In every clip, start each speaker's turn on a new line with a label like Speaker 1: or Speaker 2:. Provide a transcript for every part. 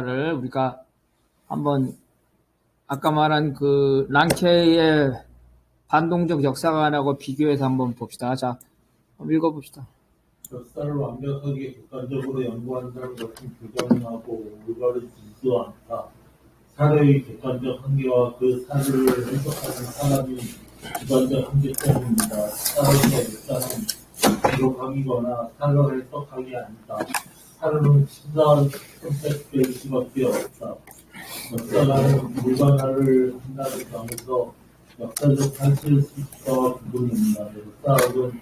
Speaker 1: 를 우리가 한번 아까 말한 그 랑케의 반동적 역사관하고 비교해서 한번 봅시다. 자, 한번 읽어봅시다.
Speaker 2: 역사를 완벽하게 객관적으로 연구한다는 것은 불가능하고 올바르지도 않다. 사례의 객관적 한계와 그 사례를 해석하는 사람이 주관적 한계 때문입니다. 사례의 역사는 기록하기거나 사례를 해석하기 아니다. 사례는 심사 선택될 수밖에 없다. 역사가는 불가능을 한다는 점에서 역사적 사실 수식과 부분입니다. 역사학은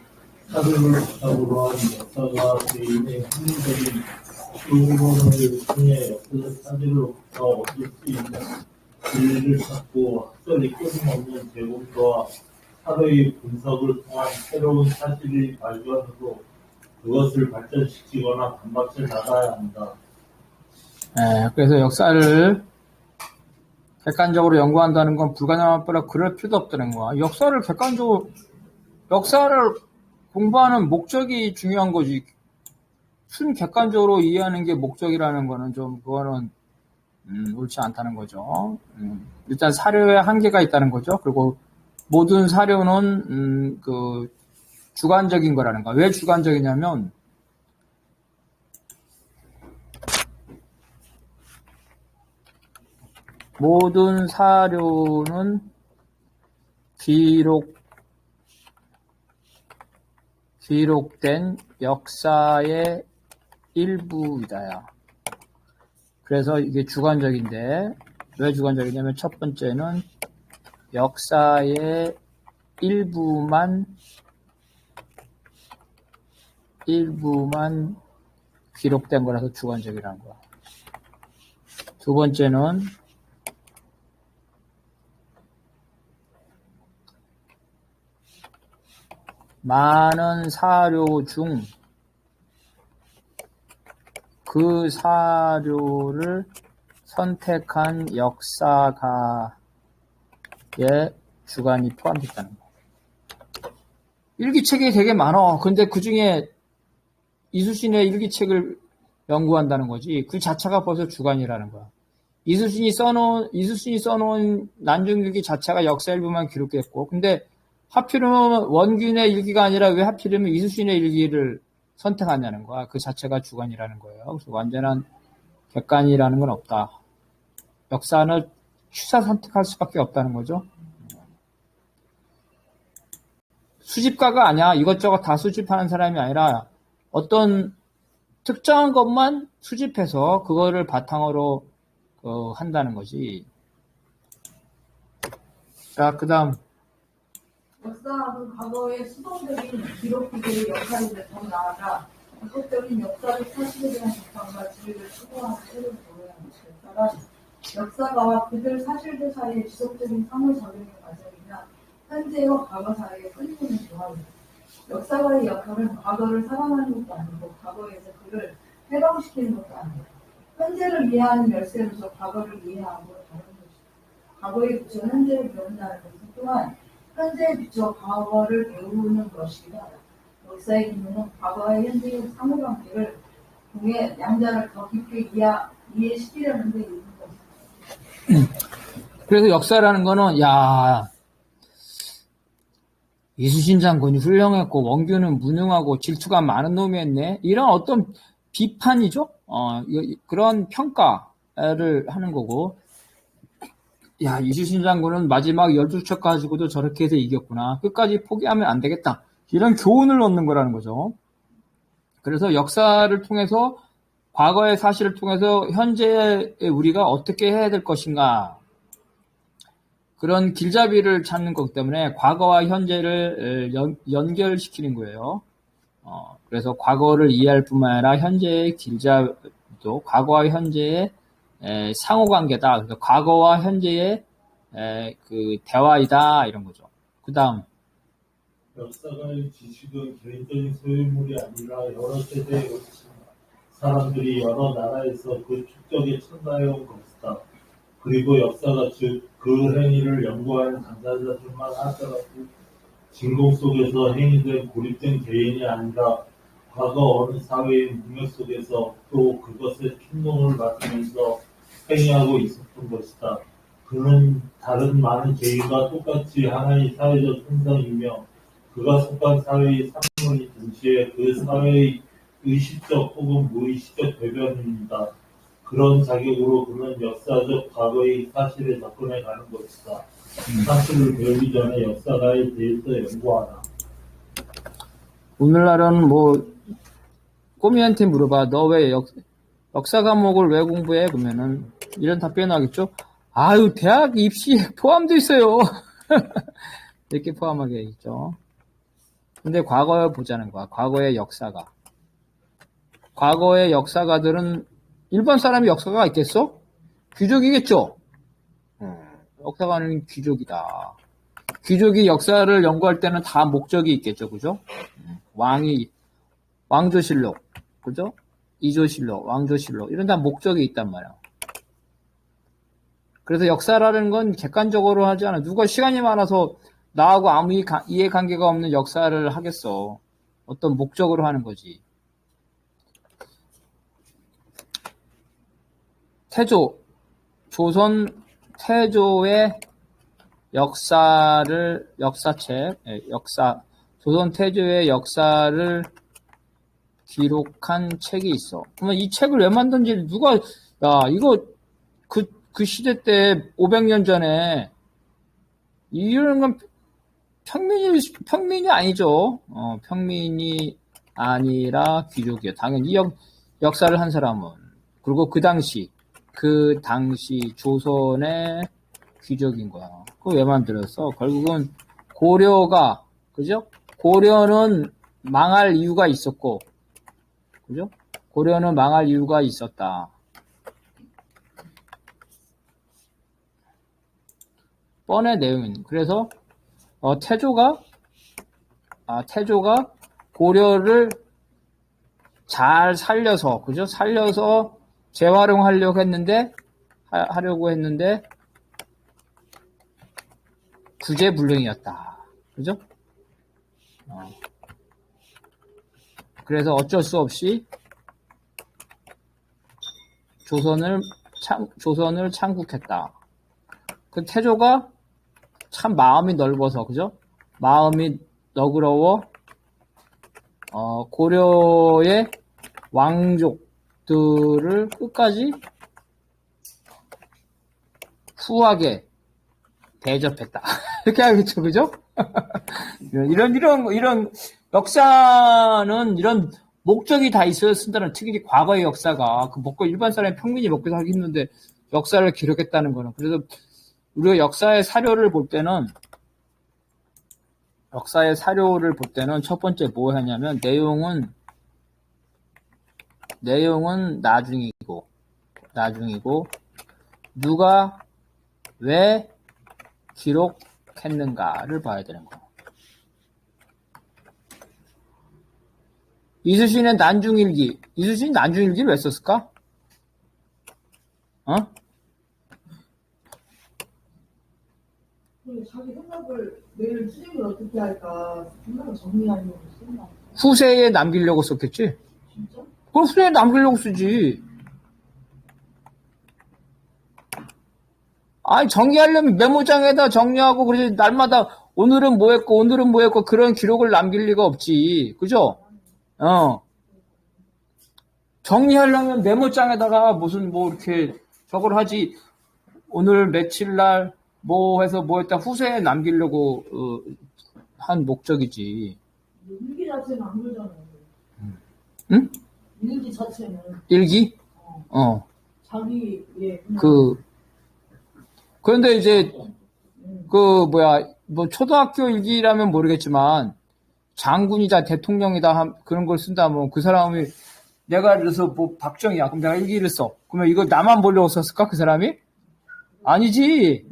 Speaker 2: 사료를 바탕으로 한 역사가 개인의 합리적인 의문을 통해 역사적 사실로부터 얻을 수 있는 진리를 찾고 학설이 끊임없는 제공과 사료의 분석을 통한 새로운 사실이 발견으로 그것을 발전시키거나 반박해 나가야 한다.
Speaker 1: 예, 그래서 역사를 객관적으로 연구한다는 건 불가능한 거라 그럴 필요도 없다는 거야. 역사를 객관적으로, 역사를 공부하는 목적이 중요한 거지. 순 객관적으로 이해하는 게 목적이라는 거는 좀, 그거는, 음, 옳지 않다는 거죠. 음, 일단 사료에 한계가 있다는 거죠. 그리고 모든 사료는, 음, 그, 주관적인 거라는 거야. 왜 주관적이냐면, 모든 사료는 기록, 기록된 역사의 일부이다야. 그래서 이게 주관적인데, 왜 주관적이냐면 첫 번째는 역사의 일부만, 일부만 기록된 거라서 주관적이라는 거야. 두 번째는 많은 사료 중 그 사료를 선택한 역사가의 주관이 포함됐다는 거. 일기책이 되게 많아. 근데 그 중에 이수신의 일기책을 연구한다는 거지. 그 자체가 벌써 주관이라는 거야. 이수신이 써놓은, 이수신이 써놓은 난중일기 자체가 역사 일부만 기록했고, 근데 하필이면 원균의 일기가 아니라 왜 하필이면 이수신의 일기를 선택하냐는 거야. 그 자체가 주관이라는 거예요. 그래서 완전한 객관이라는 건 없다. 역사는 취사 선택할 수밖에 없다는 거죠. 수집가가 아니야. 이것저것 다 수집하는 사람이 아니라 어떤 특정한 것만 수집해서 그거를 바탕으로 어, 한다는 거지. 자, 그 다음.
Speaker 3: 역사학은 과거의 수동적인 기록 기계의 역할인데 더 나아가 적극적인 역사적 사실에 대한 비판과 지식을 추구하는 책을 보여야 합니다. 따라 역사가와 그들 사실들 사이의 지속적인 상호 작용의 과정이나 현재와 과거 사이의 끊임없는 조합입니다. 역사가의 역할은 과거를 사랑하는 것도 아니고 과거에서 그를 해방시키는 것도 아니고 현재를 이해하는 열쇠로서 과거를 이해하고 다른 것입니다. 과거에 비춰 현재를 배운다는 것은 또한 현재에 비춰 과거를 배우는 것이다. 역사의 기능은 과거와 현재의 상호관계를 통해 양자를 더 깊게 이해, 이해시키려는 데 있는 것입니다.
Speaker 1: 그래서 역사라는 거는, 야, 이수신 장군이 훌륭했고, 원규는 무능하고, 질투가 많은 놈이었네. 이런 어떤 비판이죠? 어, 그런 평가를 하는 거고, 야, 이수신 장군은 마지막 12척 가지고도 저렇게 해서 이겼구나. 끝까지 포기하면 안 되겠다. 이런 교훈을 얻는 거라는 거죠. 그래서 역사를 통해서 과거의 사실을 통해서 현재의 우리가 어떻게 해야 될 것인가. 그런 길잡이를 찾는 거기 때문에 과거와 현재를 연, 연결시키는 거예요. 어, 그래서 과거를 이해할 뿐만 아니라 현재의 길잡이도 과거와 현재의 에, 상호관계다. 그래서 과거와 현재의 에, 그 대화이다 이런 거죠. 그 다음
Speaker 2: 역사가의 지식은 개인적인 소유물이 아니라 여러 세대의 사람들이 여러 나라에서 그 축적에 참가해온 것이다. 그리고 역사가 즉 그 행위를 연구하는 당사자들만 하더라도 진공 속에서 행위된 고립된 개인이 아니라 과거 어느 사회의 문명 속에서 또 그것의 충동을 받으면서 행위하고 있었던 것이다. 그는 다른 많은 죄인과 똑같이 하나의 사회적 현상이며 그가 속한 사회의 상물이 동시에 그 사회의 의식적 혹은 무의식적 대변입니다. 그런 자격으로 그는 역사적 과거의 사실에 접근해 가는 것이다. 사실을 배우기 전에 역사가에 대해서 연구하라.
Speaker 1: 오늘날은 뭐 꼬미한테 물어봐. 너 왜 역사 과목을 왜 공부해? 그러면은 이런 답변 하겠죠? 아유 대학 입시에 포함되어 있어요. 이렇게 포함하게 있죠. 근데 과거에 보자는 거야. 과거의 역사가. 과거의 역사가들은 일반 사람이 역사가 있겠어? 귀족이겠죠 음, 역사가는 귀족이다 귀족이 역사를 연구할 때는 다 목적이 있겠죠 그죠? 왕이 왕조실록 그죠? 이조실록, 왕조실록 이런 다 목적이 있단 말이야. 그래서 역사라는 건 객관적으로 하지 않아. 누가 시간이 많아서 나하고 아무 이해관계가 없는 역사를 하겠어. 어떤 목적으로 하는 거지. 태조, 조선 태조의 역사를, 역사책, 예, 역사, 조선 태조의 역사를 기록한 책이 있어. 그러면 이 책을 왜 만든지 누가 야 이거 그, 그 시대 때 500년 전에 이런 건 평민이 평민이 아니죠. 어, 평민이 아니라 귀족이에요. 당연히 역, 역사를 한 사람은 그리고 그 당시 그 당시 조선의 귀족인 거야. 그거 왜 만들었어? 결국은 고려가 그죠? 고려는 망할 이유가 있었고 그죠? 고려는 망할 이유가 있었다. 뻔의 내용은 그래서 어, 태조가 아, 태조가 고려를 잘 살려서 그죠? 살려서 재활용하려고 했는데 하, 려고 했는데 구제 불능이었다. 그죠? 어. 그래서 어쩔 수 없이 조선을 창, 조선을 창국했다. 그 태조가 참 마음이 넓어서 그죠? 마음이 너그러워 어, 고려의 왕족 들을 끝까지 후하게 대접했다. 이렇게 하겠죠, 그죠? 이런, 이런, 이런, 역사는 이런 목적이 다 있어야 쓴다는 특히 과거의 역사가 그 먹고 일반 사람이 평민이 먹고 살기 힘든데 역사를 기록했다는 거는 그래서 우리가 역사의 사료를 볼 때는 역사의 사료를 볼 때는 첫 번째 뭐 하냐면 내용은 내용은 나중이고 나중이고 누가 왜 기록했는가를 봐야 되는 거. 이수신의 난중일기. 이수신이 난중일기를 왜 썼을까? 어?
Speaker 3: 자기 생각을 내일 추진을 어떻게 할까 생각을 정리하려고 쓴다.
Speaker 1: 후세에 남기려고 썼겠지? 그럼 후세에 남기려고 쓰지. 아니, 정리하려면 메모장에다 정리하고, 그래서 날마다 오늘은 뭐 했고, 오늘은 뭐 했고, 그런 기록을 남길 리가 없지. 그죠? 어. 정리하려면 메모장에다가 무슨 뭐 이렇게 저걸 하지. 오늘 며칠 날 뭐 해서 뭐 했다 후세에 남기려고 어, 한 목적이지.
Speaker 3: 그러잖아요.
Speaker 1: 응?
Speaker 3: 일기 자체는
Speaker 1: 일기?
Speaker 3: 어,
Speaker 1: 어.
Speaker 3: 자기 예 그
Speaker 1: 그런데 이제
Speaker 3: 음,
Speaker 1: 그 뭐야 뭐 초등학교 일기라면 모르겠지만 장군이다 대통령이다 함- 그런 걸 쓴다면 그 사람이 내가 그래서 뭐 박정희야. 그럼 내가 일기를 써. 그러면 이거 나만 보려고 썼을까? 그 사람이? 아니지.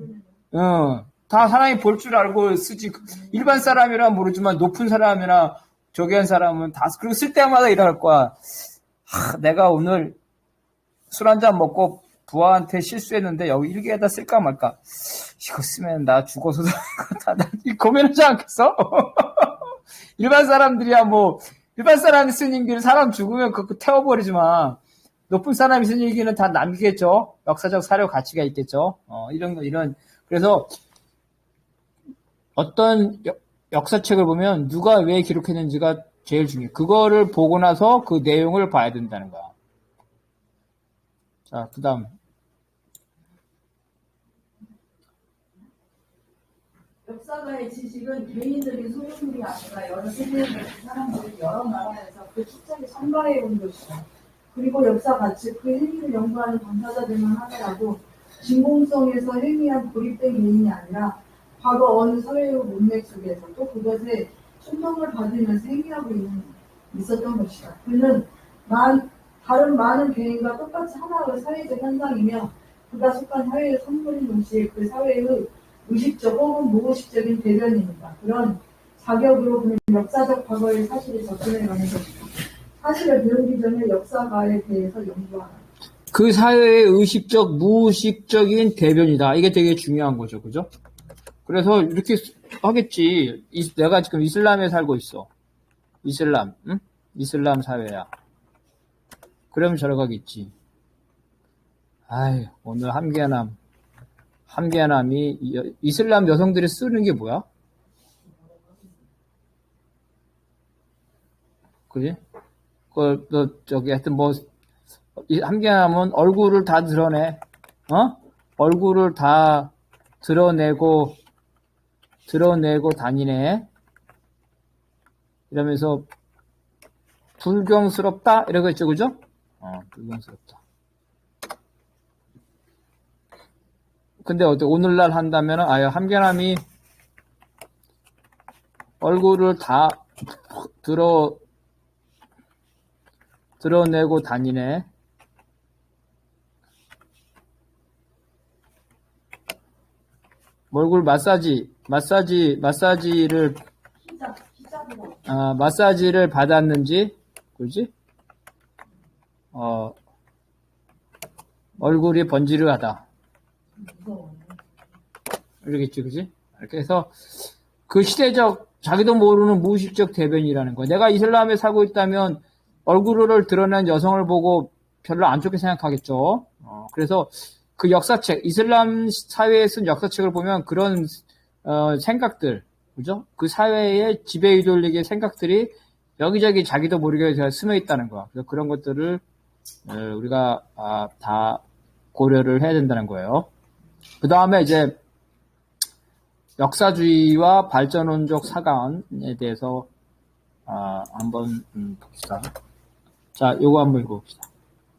Speaker 1: 어 다 사람이 볼 줄 알고 쓰지. 일반 사람이라 모르지만 높은 사람이나 저기 한 사람은 다 쓰- 그리고 쓸 때마다 이럴 거야 하, 내가 오늘 술 한잔 먹고 부하한테 실수했는데 여기 일기에다 쓸까 말까 이거 쓰면 나 죽어서도 다 고민하지 않겠어? 일반 사람들이야 뭐 일반 사람이 쓴 일기를 사람 죽으면 그거 태워버리지만 높은 사람이 쓴 일기는 다 남기겠죠. 역사적 사료 가치가 있겠죠. 어, 이런 거 이런 그래서 어떤 역- 역사책을 보면 누가 왜 기록했는지가 제일 중요해. 그거를 보고 나서 그 내용을 봐야 된다는 거야. 자, 그 다음.
Speaker 3: 역사가의 지식은 개인들의 소유물이 아니라 여러 계신 사람들이 여러 나라에서 그 축적에 참가해 온 것이다. 그리고 역사 가치 그 행위를 연구하는 당사자들만 하더라도 진공성에서 행위한 고립된 개인이 아니라 과거 어느 사회의 문맥 속에서 또 그것에 충동을 받으면서 행위하고 있는 있었던 것이다. 그는 만, 다른 많은 개인과 똑같이 하나의 사회적 현상이며 그가 속한 사회의 선물인 동시에 그 사회의 의식적 혹은 무의식적인 대변입니다. 그런 자격으로 그는 역사적 과거의 사실에 접근해 가는 것이다. 사실을 배우기 전에 역사가에 대해서 연구하라.
Speaker 1: 그 사회의 의식적, 무의식적인 대변이다. 이게 되게 중요한 거죠. 그죠? 그래서 이렇게 하겠지. 이- 내가 지금 이슬람에 살고 있어. 이슬람, 응? 이슬람 사회야. 그러면 저러가겠지. 아이, 오늘 함께남, 함께남이 이- 이슬람 여성들이 쓰는 게 뭐야? 그지? 그, 너, 저기, 하여튼 뭐, 이 함께하면 얼굴을 다 드러내. 어? 얼굴을 다 드러내고 드러내고 다니네. 이러면서 불경스럽다 이러고 있죠, 그죠? 어, 불경스럽다. 근데 어때 오늘날 한다면 아유 함께남이 얼굴을 다 드러 드러내고 다니네. 얼굴 마사지, 마사지, 마사지를, 아, 마사지를 받았는지, 그지? 어, 얼굴이 번지르하다. 이러겠지, 그지? 이렇게 해서, 그 시대적, 자기도 모르는 무의식적 대변이라는 거야. 내가 이슬람에 살고 있다면, 얼굴을 드러낸 여성을 보고 별로 안 좋게 생각하겠죠. 어, 그래서 그 역사책, 이슬람 사회에 쓴 역사책을 보면 그런 어, 생각들, 그죠? 그 사회의 지배 이돌리게 생각들이 여기저기 자기도 모르게 스며 있다는 거야. 그래서 그런 것들을 어, 우리가 아, 다 고려를 해야 된다는 거예요. 그 다음에 이제 역사주의와 발전론적 사관에 대해서 아, 한번 음, 봅시다. 자, 요거 한번 읽어봅시다.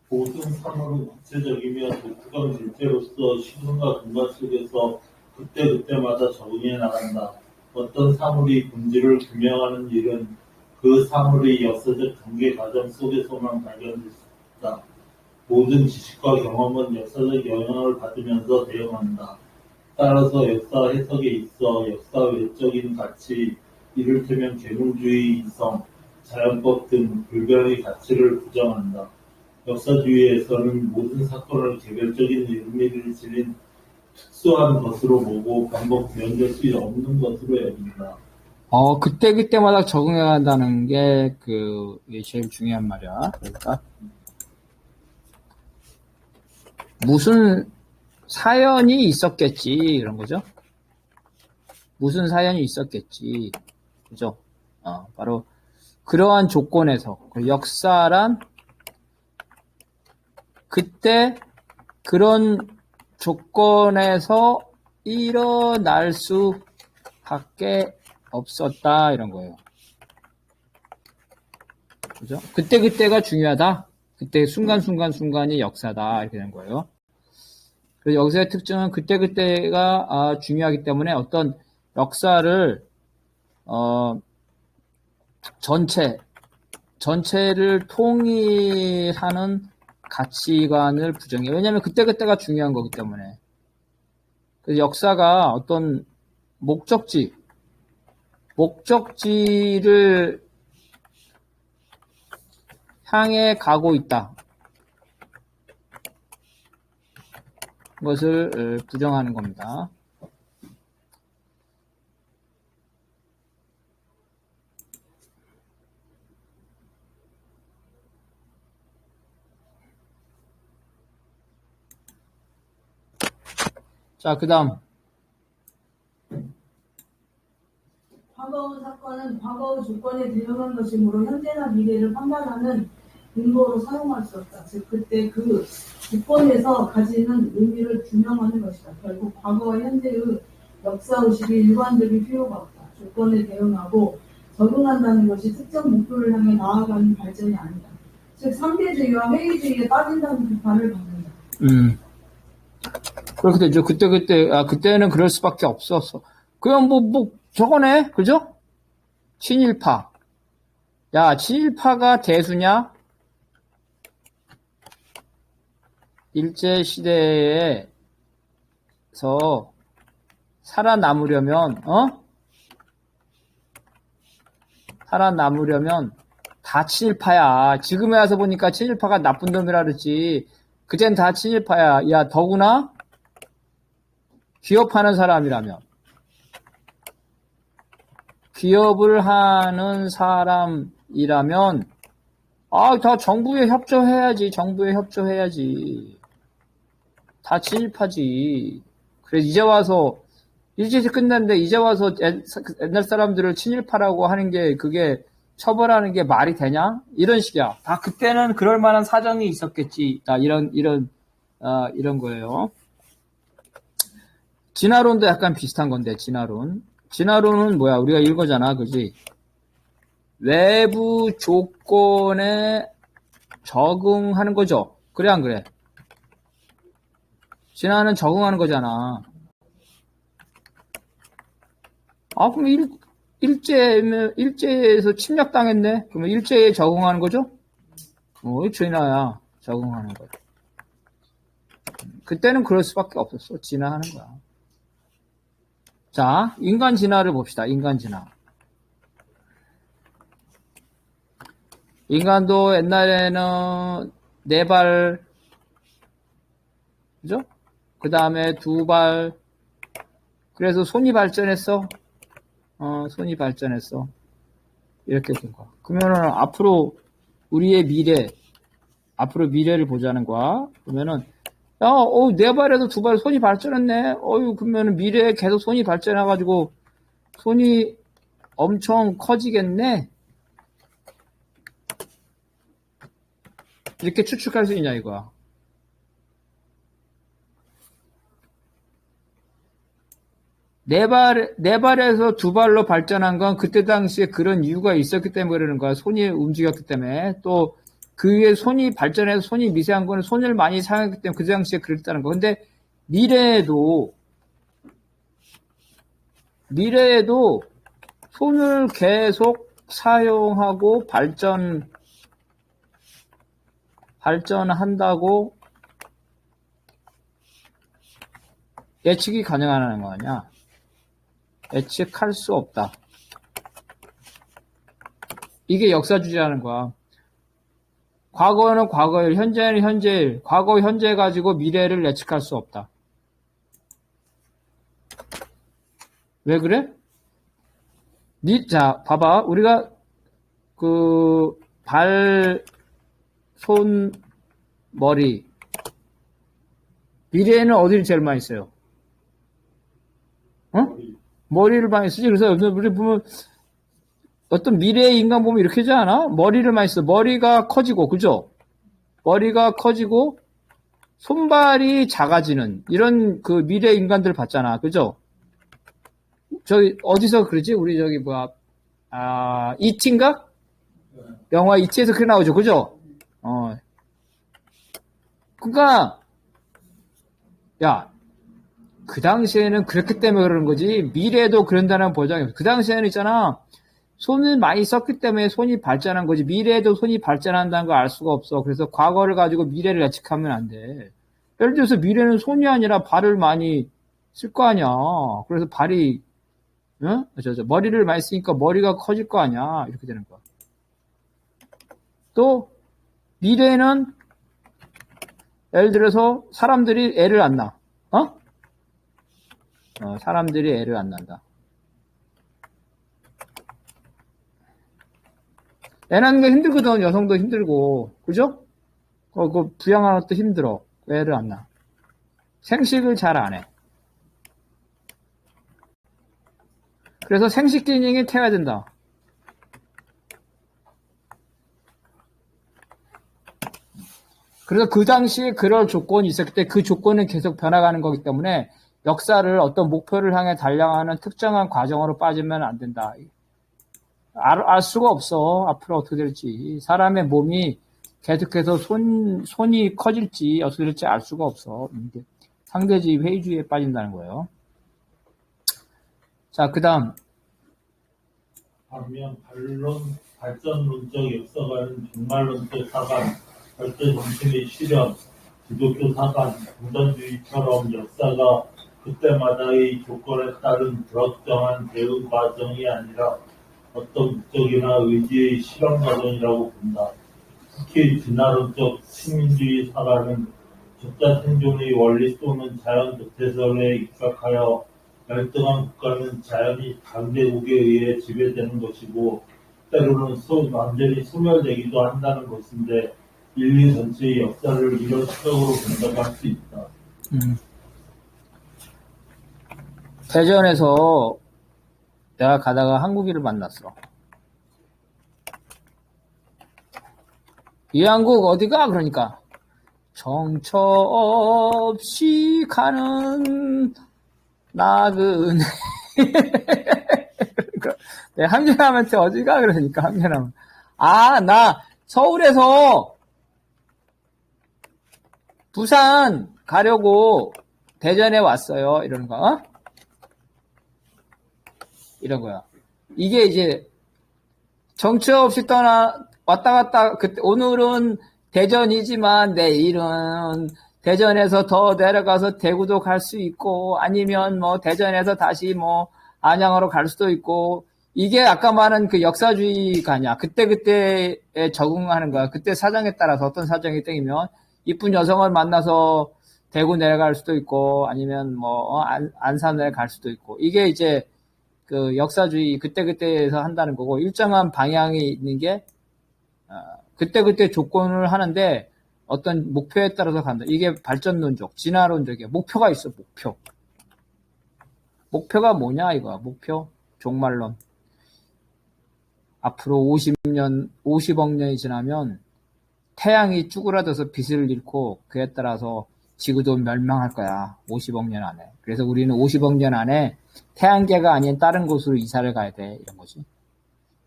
Speaker 2: 모든 사물은 구체적이며 독특한 실제로서 시간과 공간 속에서 그때그때마다 적응해 나간다. 어떤 사물이 본질을 규명하는 일은 그 사물의 역사적 전개 과정 속에서만 발견될 수 있다. 모든 지식과 경험은 역사적 영향을 받으면서 대응한다. 따라서 역사 해석에 있어 역사 외적인 가치, 이를테면 계몽주의, 이성, 자연법 등 불변의 가치를 부정한다. 역사주의에서는 모든 사건을 개별적인 의미를 지닌 특수한 것으로 보고 반복 구현될 수 없는 것으로 여긴다.
Speaker 1: 어, 그때그때마다 적응해 간다는 게, 그, 게 제일 중요한 말이야. 그러니까, 무슨 사연이 있었겠지, 이런 거죠. 무슨 사연이 있었겠지. 그죠? 어, 바로, 그러한 조건에서, 그 역사란, 그때, 그런 조건에서 일어날 수밖에 없었다 이런 거예요. 그죠? 그때 그때가 중요하다. 그때 순간 순간 순간이 역사다 이렇게 된 거예요. 그래서 역사의 특징은 그때 그때가 아, 중요하기 때문에 어떤 역사를 어, 전체 전체를 통일하는 가치관을 부정해. 왜냐하면 그때 그때가 중요한 거기 때문에. 그래서 역사가 어떤 목적지 목적지를 향해 가고 있다. 것을 어, 부정하는 겁니다. 자, 그 다음.
Speaker 3: 과거의 사건은 과거의 조건에 대응한 것이므로 현재나 미래를 판단하는 근거로 사용할 수 없다. 즉 그때 그 조건에서 가지는 의미를 규명하는 것이다. 결국 과거와 현재의 역사의식이 일관되기 필요가 없다. 조건에 대응하고 적응한다는 것이 특정 목표를 향해 나아가는 발전이 아니다. 즉 상대주의와 회의주의에 빠진다는 비판을 받는다.
Speaker 1: 음. 그렇게 되죠. 그때, 그때, 아, 그때는 그럴 수밖에 없었어. 그냥 뭐, 뭐, 저거네? 그죠? 친일파. 야, 친일파가 대수냐? 일제시대에서 살아남으려면, 어? 살아남으려면 다 친일파야. 지금에 와서 보니까 친일파가 나쁜 놈이라 그랬지. 그땐 다 친일파야. 야, 더구나 기업하는 사람이라면. 기업을 하는 사람이라면, 아, 다 정부에 협조해야지. 정부에 협조해야지. 다 친일파지. 그래, 이제 와서, 일제시 끝났는데, 이제 와서 옛- 옛날 사람들을 친일파라고 하는 게, 그게 처벌하는 게 말이 되냐? 이런 식이야. 다 그때는 그럴 만한 사정이 있었겠지. 다 이런, 이런, 아, 이런 거예요. 진화론도 약간 비슷한 건데, 진화론. 진화론은 뭐야? 우리가 읽어잖아. 그지? 외부 조건에 적응하는 거죠. 그래, 안 그래? 진화는 적응하는 거잖아. 아, 그럼 일, 일제면, 일제에서 침략당했네? 그러면 일제에 적응하는 거죠? 어, 진화야. 적응하는 거야. 그때는 그럴 수밖에 없었어. 진화하는 거야. 자, 인간 진화를 봅시다. 인간 진화. 인간도 옛날에는 네 발, 그죠? 그 다음에 두 발, 그래서 손이 발전했어. 어, 손이 발전했어. 이렇게 된 거야. 그러면은 앞으로 우리의 미래, 앞으로 미래를 보자는 거야. 그러면은 야, 어, 네 발에서 두발 손이 발전했네. 어유, 그러면 미래에 계속 손이 발전해가지고 손이 엄청 커지겠네. 이렇게 추측할 수 있냐, 이거야. 네 발, 네 발에서 두 발로 발전한 건 그때 당시에 그런 이유가 있었기 때문에 그러는 거야. 손이 움직였기 때문에. 또, 그 위에 손이 발전해서 손이 미세한 거는 손을 많이 사용했기 때문에 그 당시에 그랬다는 거. 근데 미래에도, 미래에도 손을 계속 사용하고 발전, 발전한다고 예측이 가능하다는 거 아니야? 예측할 수 없다. 이게 역사주의라는 거야. 과거는 과거일, 현재는 현재일, 과거, 현재 가지고 미래를 예측할 수 없다. 왜 그래? 미, 자, 봐봐. 우리가 그 발, 손, 머리. 미래에는 어디를 제일 많이 써요? 어? 머리를 많이 쓰지. 그래서 우리 보면 어떤 미래의 인간 보면 이렇게 하지 않아? 머리를 많이 써. 머리가 커지고, 그죠? 머리가 커지고, 손발이 작아지는, 이런 그 미래 인간들 봤잖아. 그죠? 저기, 어디서 그러지? 우리 저기, 뭐야, 아, 이티인가? 영화 이티에서 그렇게 나오죠. 그죠? 어. 그니까, 야, 그 당시에는 그렇기 때문에 그러는 거지. 미래에도 그런다는 보장이 없어. 그 당시에는 있잖아. 손을 많이 썼기 때문에 손이 발전한 거지. 미래에도 손이 발전한다는 걸 알 수가 없어. 그래서 과거를 가지고 미래를 예측하면 안 돼. 예를 들어서 미래는 손이 아니라 발을 많이 쓸 거 아니야. 그래서 발이, 응? 저, 저, 머리를 많이 쓰니까 머리가 커질 거 아니야. 이렇게 되는 거야. 또, 미래에는, 예를 들어서 사람들이 애를 안 낳아. 어? 어, 사람들이 애를 안 난다. 애 낳는 거 힘들거든. 여성도 힘들고. 그죠? 어, 그 부양하는 것도 힘들어. 애를 안 낳아. 생식을 잘 안 해. 그래서 생식 기능이 태야 된다. 그래서 그 당시에 그럴 조건이 있었기 때문에 그 조건은 계속 변화가는 거기 때문에 역사를 어떤 목표를 향해 달려가는 특정한 과정으로 빠지면 안 된다. 알, 알 수가 없어. 앞으로 어떻게 될지. 사람의 몸이 계속해서 손, 손이 커질지 어떻게 될지 알 수가 없어. 상대주의 회의주의에 빠진다는 거예요. 자, 그 다음.
Speaker 2: 반면 반론, 발전론적 역사관은 종말론적 사관, 발전 정신의 실현, 기독교 사관, 공산주의처럼 역사가 그때마다의 조건에 따른 불확정한 대응 과정이 아니라 어떤 목적이나 의지의 실현 과정이라고 본다. 특히 진화론적 시민주의 사관은 적자 생존의 원리 또는 자연 덕태설에 입각하여 열등한 국가는 자연히 강대국에 의해 지배되는 것이고 때로는 소, 완전히 소멸되기도 한다는 것인데 인류 전체의 역사를 이런 시각으로 본다고 할수 있다.
Speaker 1: 음. 대전에서 내가 가다가 한국인을 만났어. 이 한국 어디가? 그러니까 정처 없이 가는 나그네. 내 한겨남한테 어디가? 그러니까 한겨남. 아, 나 서울에서 부산 가려고 대전에 왔어요. 이러는 거. 어? 이런 거야. 이게 이제 정처 없이 떠나 왔다 갔다 그때 오늘은 대전이지만 내일은 대전에서 더 내려가서 대구도 갈 수 있고 아니면 뭐 대전에서 다시 뭐 안양으로 갈 수도 있고 이게 아까 말한 그 역사주의가 아니야. 그때 그때에 적응하는 거야. 그때 사정에 따라서 어떤 사정이 땡기면 이쁜 여성을 만나서 대구 내려갈 수도 있고 아니면 뭐 안, 안산에 갈 수도 있고 이게 이제 그 역사주의 그때그때에서 한다는 거고 일정한 방향이 있는 게 어, 그때그때 조건을 하는데 어떤 목표에 따라서 간다. 이게 발전론적, 진화론적이야. 목표가 있어, 목표. 목표가 뭐냐, 이거야, 목표. 종말론. 앞으로 50년, 50억 년이 지나면 태양이 쭈그라들어서 빛을 잃고 그에 따라서 지구도 멸망할 거야. 50억 년 안에. 그래서 우리는 50억 년 안에 태양계가 아닌 다른 곳으로 이사를 가야 돼. 이런 거지.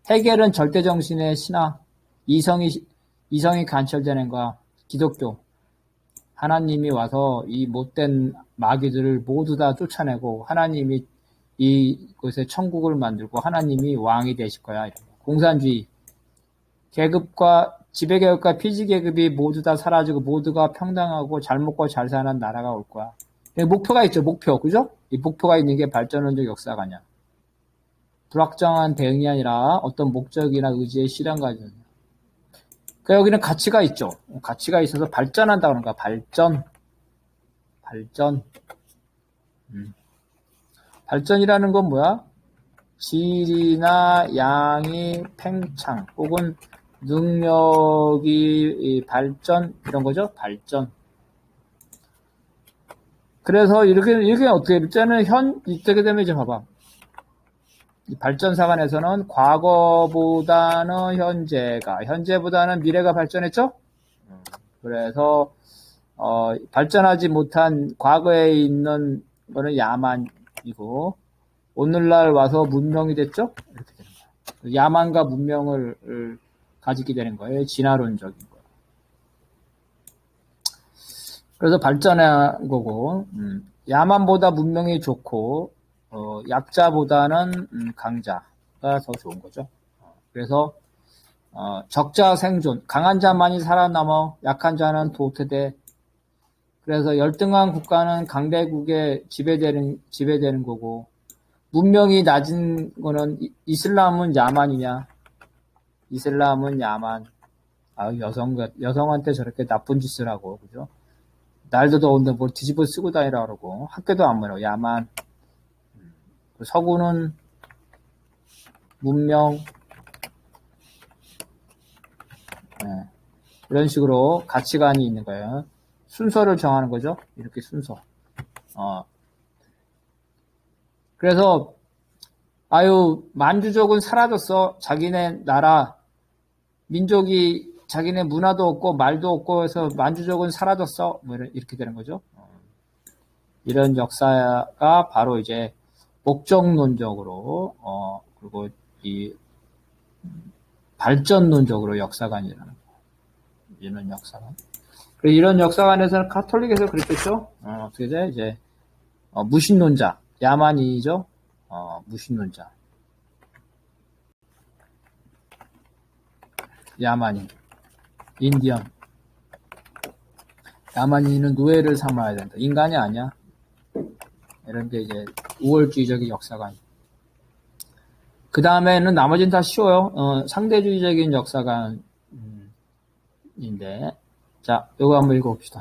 Speaker 1: 해결은 절대 정신의 신화, 이성이, 이성이 관철되는 거야. 기독교. 하나님이 와서 이 못된 마귀들을 모두 다 쫓아내고 하나님이 이곳에 천국을 만들고 하나님이 왕이 되실 거야. 공산주의. 계급과 지배계급과 피지계급이 모두 다 사라지고 모두가 평등하고 잘 먹고 잘 사는 나라가 올 거야. 목표가 있죠, 목표. 그죠? 이 목표가 있는 게 발전론적 역사가 아니야. 불확정한 대응이 아니라 어떤 목적이나 의지의 실현 과정이야. 그 여기는 가치가 있죠. 가치가 있어서 발전한다 그런 거야. 발전. 발전. 음. 발전이라는 건 뭐야? 질이나 양이 팽창 혹은 능력이 발전 이런 거죠. 발전. 그래서 이렇게 이렇게 어떻게 일단은 현 이때게 되면 이제 봐봐. 발전 사관에서는 과거보다는 현재가 현재보다는 미래가 발전했죠. 그래서 어, 발전하지 못한 과거에 있는 거는 야만이고 오늘날 와서 문명이 됐죠. 이렇게 거예요. 야만과 문명을 가지게 되는 거예요. 진화론적인 거. 그래서 발전한 거고 음, 야만보다 문명이 좋고 어, 약자보다는 음, 강자가 더 좋은 거죠. 그래서 어, 적자 생존, 강한 자만이 살아남아 약한 자는 도태돼. 그래서 열등한 국가는 강대국에 지배되는 지배되는 거고 문명이 낮은 거는 이슬람은 야만이냐? 이슬람은 야만. 아, 여성 여성한테 저렇게 나쁜 짓을 하고 그죠? 날도 더운데 뭘 뒤집어 쓰고 다니라 그러고 학교도 안 보내고 야만. 서구는 문명 네. 이런 식으로 가치관이 있는 거예요. 순서를 정하는 거죠. 이렇게 순서. 어. 그래서 아유, 만주족은 사라졌어. 자기네 나라, 민족이 자기네 문화도 없고 말도 없고 해서 만주족은 사라졌어. 뭐 이렇게 되는 거죠. 어. 이런 역사가 바로 이제 목적론적으로, 어, 그리고 이 음, 발전론적으로 역사관이라는 거. 이런 역사관. 그리고 이런 역사관에서는 카톨릭에서 그랬겠죠. 어, 어떻게 돼? 이제 어, 무신론자, 야만이죠. 어, 무신론자. 야만인, 인디언. 야만인은 노예를 삼아야 된다. 인간이 아니야. 이런 게 이제 우월주의적인 역사관. 그 다음에는 나머지는 다 쉬워요. 어, 상대주의적인 역사관인데. 자, 요거 한번 읽어봅시다.